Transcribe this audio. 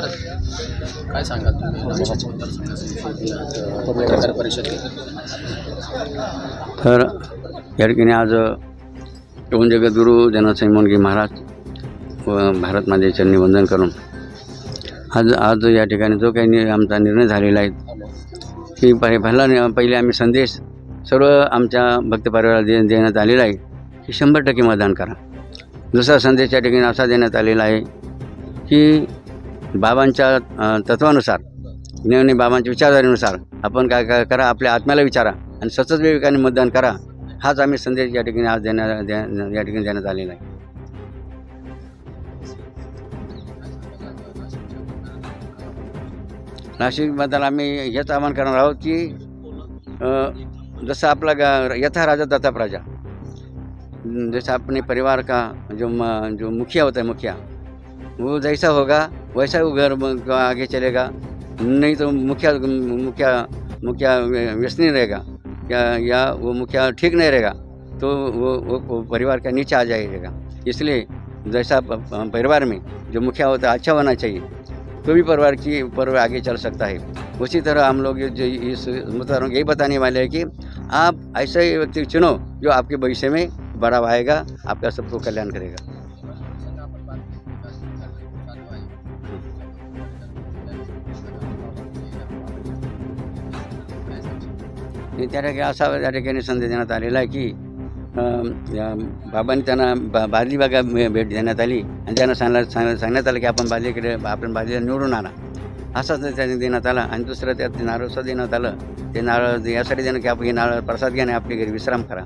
काय सांगाल तुम्ही? पत्रकार परिषद. तर या ठिकाणी आज येऊन जगद्गुरू जनसाई मोनगी महाराज व भारत माते चरणी वंदन करून आज आज या ठिकाणी जो काही नि आमचा निर्णय झालेला आहे की पहि- पहिला पहिले आम्ही संदेश सर्व आमच्या भक्त परिवाराला दे देण्यात आलेला आहे की शंभर टक्के मतदान करा. दुसरा संदेश या ठिकाणी असा देण्यात आलेला आहे की बाबांच्या तत्वानुसार ज्ञानी बाबांच्या विचारधारेनुसार आपण काय काय करा आपल्या आत्म्याला विचारा आणि सतत विवेकाने मतदान करा हाच आम्ही संदेश या ठिकाणी आज देण्या या ठिकाणी देण्यात आलेला आहे. नाशिकबद्दल आम्ही हेच आवाहन करणार आहोत की जसं आपला गा यथा राजा तथा प्रजा. जैसा अपने परिवार का जो म, जो मुखिया होता है मुखिया वो जैसा होगा वैसा वो घर आगे चलेगा। नहीं तो मुखिया मुखिया मुखिया व्य- व्यसनी रहेगा। या या वो मुखिया ठीक नहीं रहेगा तो वो, वो, वो परिवार का नीचे आ जाएगा। इसलिए जैसा परिवार में जो मुखिया होता है अच्छा होना चाहिए तो भी परिवार की परिवार आगे चल सकता है। उसी तरह हम लोग जो इस मुताबिक यही बताने वाले हैं कि आप ऐसे व्यक्ति चुनो जो आपके भविष्य में बड़ा आएगा आपका सबको कल्याण करेगा। आणि त्या ठिकाणी असा त्या ठिकाणी संदेश देण्यात आलेला आहे की बाबांनी त्यांना बा बादली बागा भेट देण्यात आली आणि त्यांना सांगला सांग सांगण्यात आलं की आपण बादलीकडे आपण बादलीला निवडून आणा. असाच त्यांनी देण्यात आला आणि दुसरं त्यात नारळ देण्यात आलं ते नारळ यासाठी देणं की आपण हे नारळ प्रसाद घेणं आपली घरी विश्राम करा.